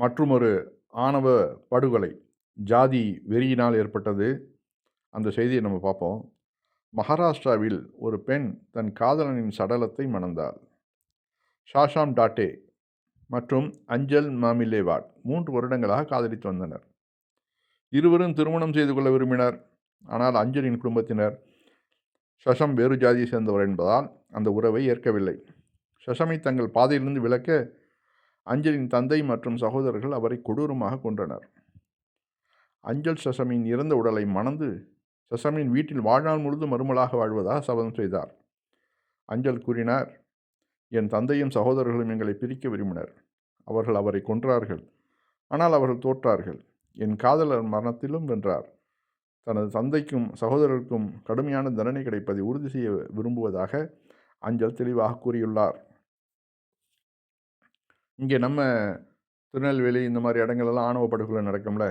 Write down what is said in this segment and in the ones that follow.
மற்றுமொரு ஆணவ படுகொலை. ஜாதி வெறியினால் ஏற்பட்டது. அந்த செய்தியை நம்ம பார்ப்போம். மகாராஷ்டிராவில் ஒரு பெண் தன் காதலனின் சடலத்தை மணந்தாள். ஷாஷாம் டாட்டே மற்றும் அஞ்சல் மாமிலேவாட் மூன்று வருடங்களாக காதலித்து வந்தனர். இருவரும் திருமணம் செய்து கொள்ள விரும்பினர். ஆனால் அஞ்சலின் குடும்பத்தினர் சஷம் வேறு ஜாதியை சேர்ந்தவர் என்பதால் அந்த உறவை ஏற்கவில்லை. சஷமை தங்கள் பாதையிலிருந்து விலக்க அஞ்சலின் தந்தை மற்றும் சகோதரர்கள் அவரை கொடூரமாக கொன்றனர். அஞ்சல் சசமின் இறந்த உடலை மணந்து சசமின் வீட்டில் வாழ்நாள் முழுதும் மறுமலாக வாழ்வதாக சபதம் செய்தார். அஞ்சல் கூறினார் என் தந்தையும் சகோதரர்களும் எங்களை பிரிக்க விரும்பினர். அவர்கள் அவரை கொன்றார்கள். ஆனால் அவர்கள் தோற்றார்கள். என் காதலர் மரணத்திலும் வென்றார். தனது தந்தைக்கும் சகோதரருக்கும் கடுமையான தண்டனை கிடைப்பதை உறுதி செய்ய விரும்புவதாக அஞ்சல் தெளிவாக கூறியுள்ளார். இங்கே நம்ம திருநெல்வேலி இந்த மாதிரி இடங்கள்லாம் ஆணவ படுகொலை நடக்கும்ல?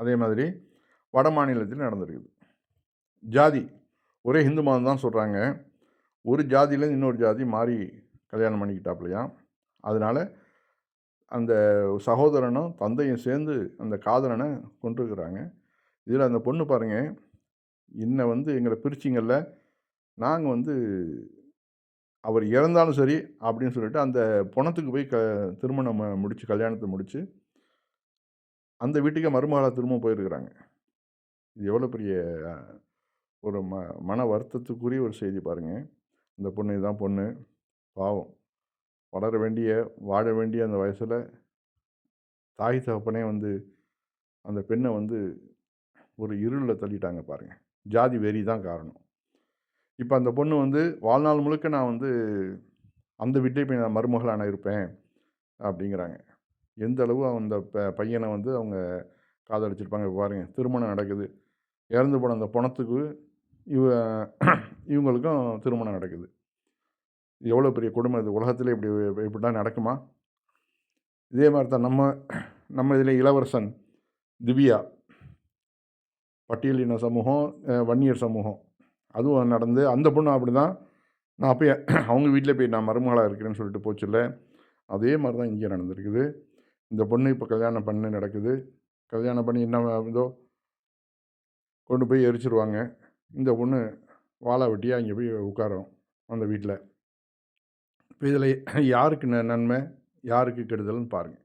அதே மாதிரி வட மாநிலத்தில் நடந்திருக்குது. ஜாதி ஒரே ஹிந்து மதம் தான் சொல்கிறாங்க ஒரு ஜாதியிலேருந்து இன்னொரு ஜாதி மாறி கல்யாணம் பண்ணிக்கிட்டாப்லையா? அதனால் அந்த சகோதரனும் தந்தையும் சேர்ந்து அந்த காதலனை கொண்டிருக்கிறாங்க இதில் அந்த பொண்ணு பாருங்கள் என்னை வந்து எங்களை பிரிச்சிங்களில் நாங்கள் வந்து அவர் இறந்தாலும் சரி அப்படின்னு சொல்லிட்டு அந்த பணத்துக்கு போய் க திருமணம் முடித்து கல்யாணத்தை முடித்து அந்த வீட்டுக்கே மருமகளாக திரும்ப போயிருக்கிறாங்க. இது எவ்வளோ பெரிய ஒரு ம மன வருத்தத்துக்குரிய ஒரு செய்தி பாருங்கள் இந்த பொண்ணு இதுதான் பொண்ணு. பாவம். வளர வேண்டிய வாழ வேண்டிய அந்த வயசில் தாய் தகப்பனே வந்து அந்த பெண்ணை வந்து ஒரு இருளில் தள்ளிட்டாங்க பாருங்கள் ஜாதி வெறி தான் காரணம். இப்போ அந்த பொண்ணு வந்து வாழ்நாள் முழுக்க நான் வந்து அந்த வீட்டிலே போய் நான் மருமகளான இருப்பேன் அப்படிங்கிறாங்க. எந்த அளவு அந்த ப பையனை வந்து அவங்க காதலிச்சிருப்பாங்க. பாருங்கள் திருமணம் நடக்குது. இறந்து போன அந்த பணத்துக்கு இவ இவங்களுக்கும் திருமணம் நடக்குது. எவ்வளோ பெரிய குடும்பம் இது. உலகத்தில் இப்படி இப்படிலாம் நடக்குமா? இதே மாதிரி தான் நம்ம நம்ம இதில் இளவரசன் திவ்யா. பட்டியலின சமூகம் வன்னியர் சமூகம். அதுவும் நடந்து அந்த பொண்ணு அப்படி தான் நான் அப்போயே அவங்க வீட்டில் போய் நான் மருமகளாக இருக்கிறேன்னு சொல்லிட்டு போச்சுல்ல அதே மாதிரி தான் இங்கே நடந்திருக்குது. இந்த பொண்ணு இப்போ கல்யாணம் பண்ணி நடக்குது. கல்யாணம் பண்ணி என்ன இதோ கொண்டு போய் எரிச்சிருவாங்க. இந்த பொண்ணு வாழை வெட்டியாக இங்கே போய் உட்காரும் அந்த வீட்டில் இப்போ இதில் யாருக்கு ந நன்மை? யாருக்கு கெடுதல்னு பாருங்கள்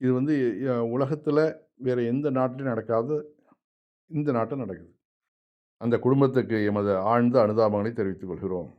இது வந்து உலகத்தில் வேறு எந்த நாட்டிலையும் நடக்காது இந்த நாட்டில் நடக்குது. அந்த குடும்பத்துக்கு எமது ஆழ்ந்த அனுதாபங்களை தெரிவித்துக் கொள்கிறோம்.